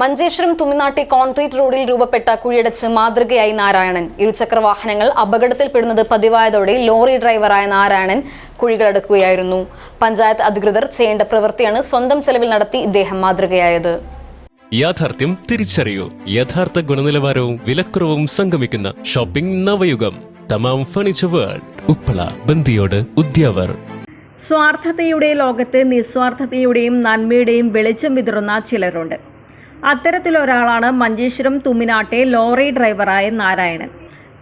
Manjeshwaram തുമിനാട്ടി concrete റോഡിൽ രൂപപ്പെട്ട കുഴിയടച്ച് മാതൃകയായി നാരായണൻ. ഇരുചക്ര വാഹനങ്ങൾ അപകടത്തിൽപ്പെടുന്നത് പതിവായതോടെ ലോറി ഡ്രൈവറായ നാരായണൻ കുഴികളടക്കുകയായിരുന്നു പഞ്ചായത്ത് അധികൃതർ ചെയ്യേണ്ട പ്രവൃത്തിയാണ് സ്വന്തം ചെലവിൽ നടത്തി ഇദ്ദേഹം മാതൃകയായത്. യാഥാർത്ഥ്യം തിരിച്ചറിയൂ. യഥാർത്ഥ ഗുണനിലവാരവും വിലക്കുറവും സംഗമിക്കുന്ന shopping Navayugam. Tamam furniture world. Uppala Bandiyod Udyavar. സ്വാർത്ഥതയുടെ ലോകത്ത് നിസ്വാർത്ഥതയുടെയും നന്മയുടെയും വെളിച്ചം വിതറുന്ന ചിലരുണ്ട്. അത്തരത്തിലൊരാളാണ് മഞ്ചേശ്വരം തുമ്മിനാട്ടെ ലോറി ഡ്രൈവറായ നാരായണൻ.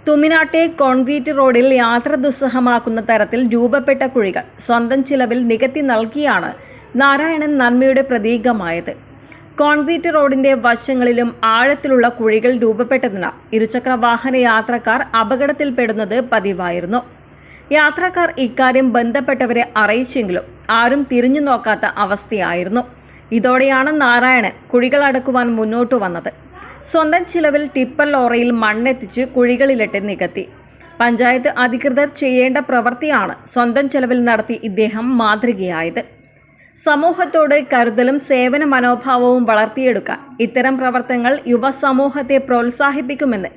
തുമ്മിനാട്ടെ കോൺക്രീറ്റ് റോഡിൽ യാത്ര ദുസ്സഹമാക്കുന്ന തരത്തിൽ രൂപപ്പെട്ട കുഴികൾ സ്വന്തം ചിലവിൽ നികത്തി നൽകിയാണ് നാരായണൻ നന്മയുടെ പ്രതീകമായത്. കോൺക്രീറ്റ് റോഡിന്റെ വശങ്ങളിലും ആഴത്തിലുള്ള കുഴികൾ രൂപപ്പെട്ടതിനാൽ ഇരുചക്ര വാഹന യാത്രക്കാർ അപകടത്തിൽപ്പെടുന്നത് പതിവായിരുന്നു. യാത്രക്കാർ ഇക്കാര്യം ബന്ധപ്പെട്ടവരെ അറിയിച്ചെങ്കിലും ആരും തിരിഞ്ഞു നോക്കാത്ത അവസ്ഥയായിരുന്നു. ഇതോടെയാണ് നാരായണൻ കുഴികൾ അടക്കുവാൻ മുന്നോട്ട് വന്നത്. സ്വന്തം ചിലവിൽ ടിപ്പർ ലോറയിൽ മണ്ണെത്തിച്ച് കുഴികളിലിട്ട് നികത്തി. പഞ്ചായത്ത് അധികൃതർ ചെയ്യേണ്ട പ്രവൃത്തിയാണ് സ്വന്തം ചെലവിൽ നടത്തി ഇദ്ദേഹം മാതൃകയായത്. സമൂഹത്തോട് കരുതലും സേവന മനോഭാവവും വളർത്തിയെടുക്കാൻ ഇത്തരം പ്രവർത്തനങ്ങൾ യുവസമൂഹത്തെ പ്രോത്സാഹിപ്പിക്കുമെന്ന്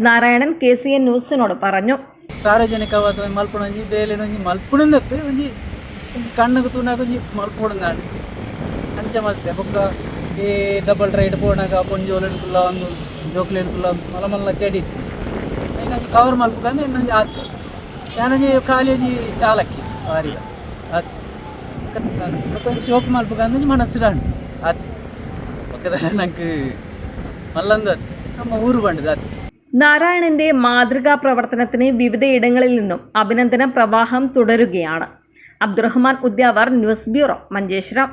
നാരായണൻ കെ സി എൻ ന്യൂസിനോട് പറഞ്ഞു. ಒಂಜಿ ಮಲ್ಪುಣನತ್ತು ಒಂಜಿ ಒಂಜಿ ಕಣ್ಣುಗು ತೂನಾಗ ಒಂಜಿ ಮಲ್ಪುಣಂಗಾಡು ಅಂಚ ಮಲ್ತೆ ಬೊಕ್ಕ ಈ ಡಬಲ್ ರೈಡ್ ಪೋನಾಗ ಪೊಂಜೋಲು ಎನ್ಕುಲ್ಲ ಒಂದು ಜೋಕ್ಲು ಎನ್ಕುಲ್ಲ ಒಂದು ಮಲ್ಲ ಮಲ್ಲ ಚಡಿ ಇನ್ನೊಂದು ಕವರ್ ಮಲ್ಪುಗಂದು ಇನ್ನೊಂದು ಆಸೆ ഞാനൊരു ಖಾಲಿ ಒಂಜಿ ಚಾಲಕಿ ವಾರಿಗ ಅದು ಒಂದು ಶೋಕ್ ಮಲ್ಪುಗಂದು ಒಂಜಿ ಮನಸ್ಸಿಡಾಂಡು ಅದು ಪಕ್ಕದ ನಂಗೆ ಮಲ್ಲಂದು ಅದು ನಮ್ಮ ಊರು ಬಂಡದು ಅದು നാരായണന്റെ മാതൃകാ പ്രവർത്തനത്തിന് വിവിധയിടങ്ങളിൽ നിന്നും അഭിനന്ദന പ്രവാഹം തുടരുകയാണ് അബ്ദുറഹ്മാൻ ഉദ്യാവർ ന്യൂസ് ബ്യൂറോ മഞ്ചേശ്വരം